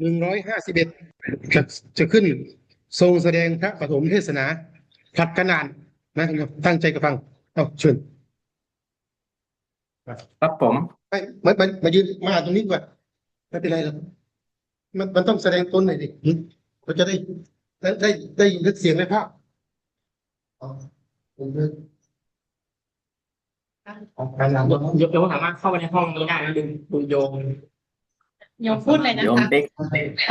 หนึ่งร้อยห้าสิบเอ็ดจะจะขึ้นทรงแสดงพระปฐมเทศนาผลัดขนานนะตั้งใจกับฟังเอาเชิญครับผมไม่มามามายืนมาตรงนี้ดีกว่าไม่เป็นไรหรอกมันมันต้องแสดงตนหน่อยดิหึเราจะได้ได้ได้ได้ยินเสียงในภาพอ๋อผมเลยออกการหลังโยมโยมโยมสามารถเข้าไปในห้องนี้ได้นะดูดูโยม โยมพูดเลยนะโยมคะติ๊ก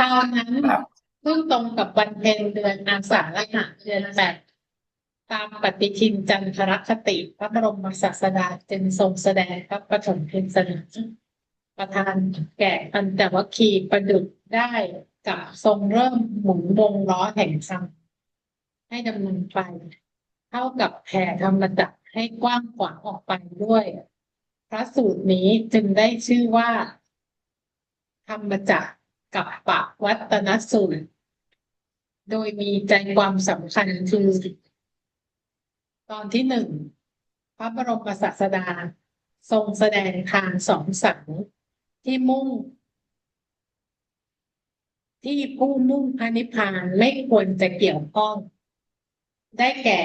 ตอนนั้นครับเพิ่งตรงกับวันเพ็ญเดือนอาสาฬหะเดือนแปดตามปฏิทินจันทรคติ พระบรมศาสดาจึงทรงแสดงพระปฐมเทศนาประทานแก่อันแต่ว่าคีย์ประดุจได้กับทรงเริ่มหมุนวงล้อแห่งธรรมให้ดำเนินไป เท่ากับแผ่ธรรมจักรให้กว้างขวางออกไปด้วย พระสูตรนี้จึงได้ชื่อว่า ธรรมจักรกับปะวัตนสูตร โดยมีใจความสำคัญคือ ตอนที่หนึ่ง พระบรมศาสดา ทรงแสดงทางสองสังที่มุ่ง ที่ผู้มุ่งพระนิพพานไม่ควรจะเกี่ยวข้อง ได้แก่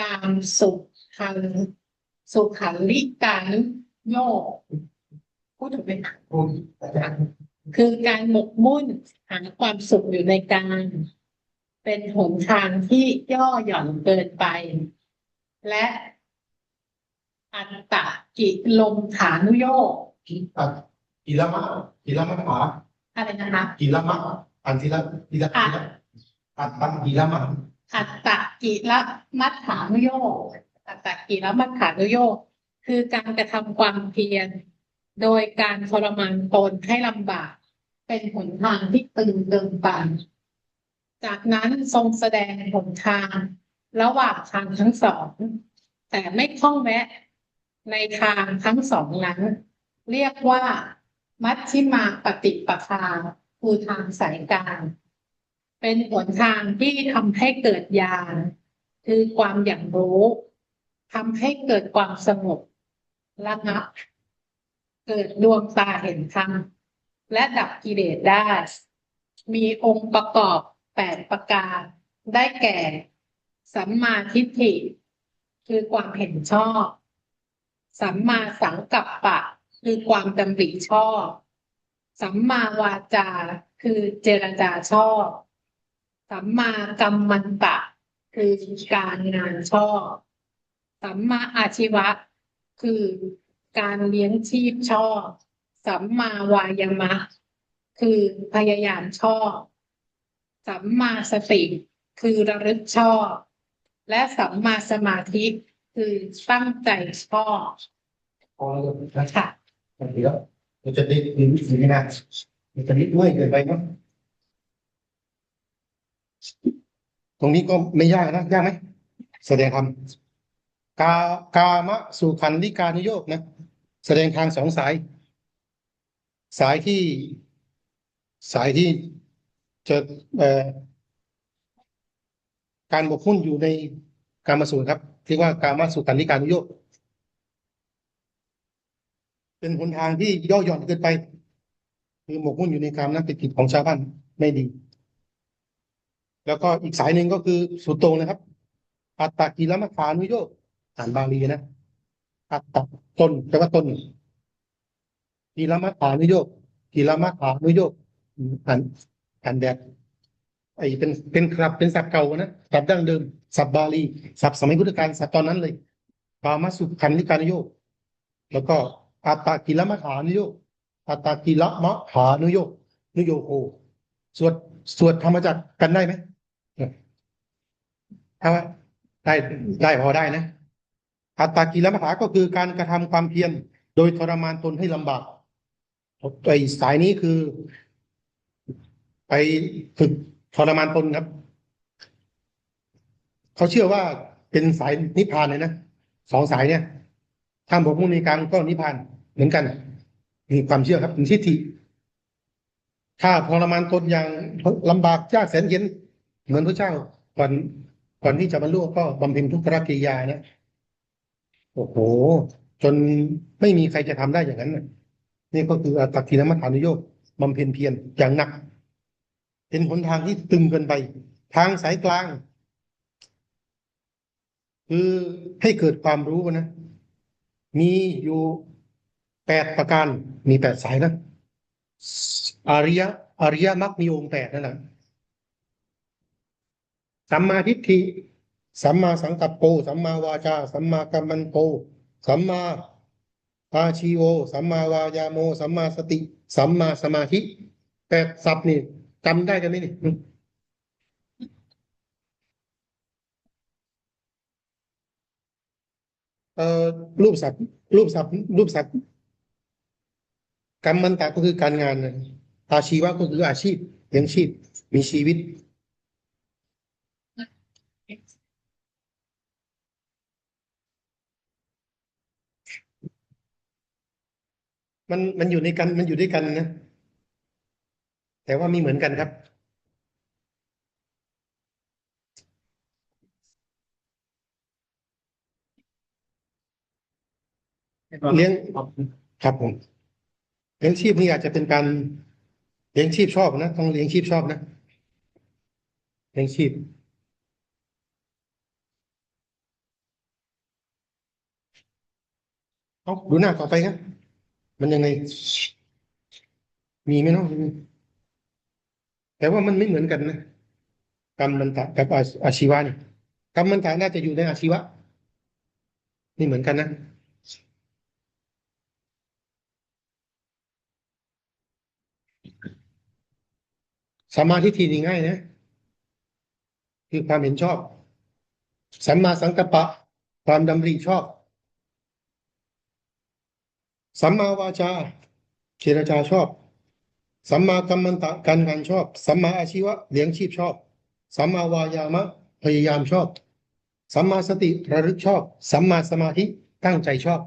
การสุขทังสุขันลิการโยก พูดถึงเป็นพูดอาจารย์คือการหมกมุ่นหาความสุขอยู่ในการ เป็นหนทางที่ย่อหย่อนเกินไป และอัตตะกิลมฐานุโยกกีอะกีละมะกีละมะหาอะไรนะคะกีละมะอันทีละกีละกีละอัดปันกีละมะอัตตะกิละมัฏฐานุโยกอัตตะกิละมัฏฐานุโยกคือการกระทำความเพียร โดยการทรมานตนให้ลำบาก เป็นหนทางที่ตึงเกินไปจากนั้นทรงแสดงหนทาง ระหว่างทางทั้งสอง แต่ไม่คล้องแวะในทางทั้งสองนั้น เรียกว่า มัชชิมาปฏิปทาคือทางสายกลางเป็นหนทางที่ทำให้เกิดญาณคือความอย่างรู้ทำให้เกิดความสงบระงับ เกิดดวงตาเห็นธรรมและดับกิเลสได้ มีองค์ประกอบแปดประการ ได้แก่ สัมมาทิฏฐิ คือความเห็นชอบ สัมมาสังกัปปะ คือความดำริชอบ สัมมาวาจา คือเจรจาชอบ สัมมากัมมันตะ คือการงานชอบ สัมมาอาชีวะ คือ การเลี้ยงชีพชอบ สัมมาวายามะ คือพยายามชอบ สัมมาสติ คือระลึกชอบ และสัมมาสมาธิ คือตั้งใจชอบพอแล้วนะค่ะเดี๋ยวเราจะได้ยินเสียงนะมันจะนิดด้วยเกินไปเนาะตรงนี้ก็ไม่ยากนะยากไหมแสดงธรรมกากามะสุขันธิการนิโยกนะ แสดงทางสองสาย สายที่สายที่จะการบกมุ่นอยู่ในการมาสูตรครับเรียกว่ากามาสุขันธิการนิโยกเป็นหนทางที่ย่อหย่อนเกินไป คือหมกมุ่นอยู่ในการนั้นเป็นกิจของชาวบ้านไม่ดี แล้วก็อีกสายหนึ่งก็คือสุดโตงนะครับ อัตตกิลมัฏฐานุโยกอ่านบาลีนะ อัตตะ ตนแปลว่าตนกิลมัฏฐานุโยกกิลมัฏฐานุโยกอ่านอ่านแบบไอ้เป็นเป็นครับเป็นศัพท์เก่านะศัพท์ดั้งเดิมศัพท์บาลีศัพท์สมัยพุทธกาลศัพท์ตอนนั้นเลยปามาสุขันธิการุโยกแล้วก็อัตตกิลมัฐานุโยกอัตตกิลมะฐานุโยกนุโยโคสวดสวดธรรมจักรกันได้ไหมถ้าว่าได้ได้พอได้นะ อัตตกิลมัฏฐาก็คือการกระทำความเพียรโดยทรมานตนให้ลำบากไอ้สายนี้คือ ไปฝึกทรมานตนครับ เขาเชื่อว่าเป็นสายนิพพานเลยนะสองสายเนี่ยทางบกมุ่งในกลางก็นิพพานเหมือนกันมีความเชื่อครับเป็นทิฏฐิถ้าทรมานตนอย่างลำบากยากแสนเย็น เหมือนพระเจ้าก่อนก่อนที่จะบรรลุก็บำเพ็ญทุกขกิริยานะ โอ้โห จนไม่มีใครจะทำได้อย่างนั้นนี่ก็คืออัตตกิลมัฏฐานุโยกบำเพ็ญเพียรอย่างหนัก เป็นหนทางที่ตึงเกินไป ทางสายกลาง คือให้เกิดความรู้นะ มีอยู่แปดประการ มีแปดสายนะอริยอริยมรรคมีองค์แปดนั่นแหละสัมมาทิฏฐิ สัมมาสังกัปโป สัมมาวาจา สัมมากัมมันโต สัมมาอาชีโว สัมมาวายาโม สัมมาสติ สัมมาสมาธิแปดศัพท์นี่จำได้กันไหมนี่เอ่อรูปศัพท์รูปศัพท์รูปศัพท์กรรมันตะก็คือการงานนะอาชีวะก็คืออาชีพเลี้ยงชีพมีชีวิต มันมันอยู่ในกันมันอยู่ด้วยกันนะ แต่ว่ามีเหมือนกันครับ เลี้ยงครับผมเลี้ยงชีพนี่อาจจะเป็นการเลี้ยงชีพชอบนะต้องเลี้ยงชีพชอบนะเลี้ยงชีพเอาดูหน้าต่อไปครับ มันยังไง มีไหมเนาะแต่ว่ามันไม่เหมือนกันนะกรรมมันตะกับอาชีวะนี่กรรมมันตะน่าจะอยู่ในอาชีวะ นี่เหมือนกันนะสมาธิทีนี่ง่ายนะ คือความเห็นชอบสัมมาสังกัปปะ ความดำริชอบ สัมมาวาจาเจรจาชอบ สัมมากัมมันตะการงานชอบ สัมมาอาชีวะเลี้ยงชีพชอบ สัมมาวายามะพยายามชอบ สัมมาสติระลึกชอบ สัมมาสมาธิตั้งใจชอบ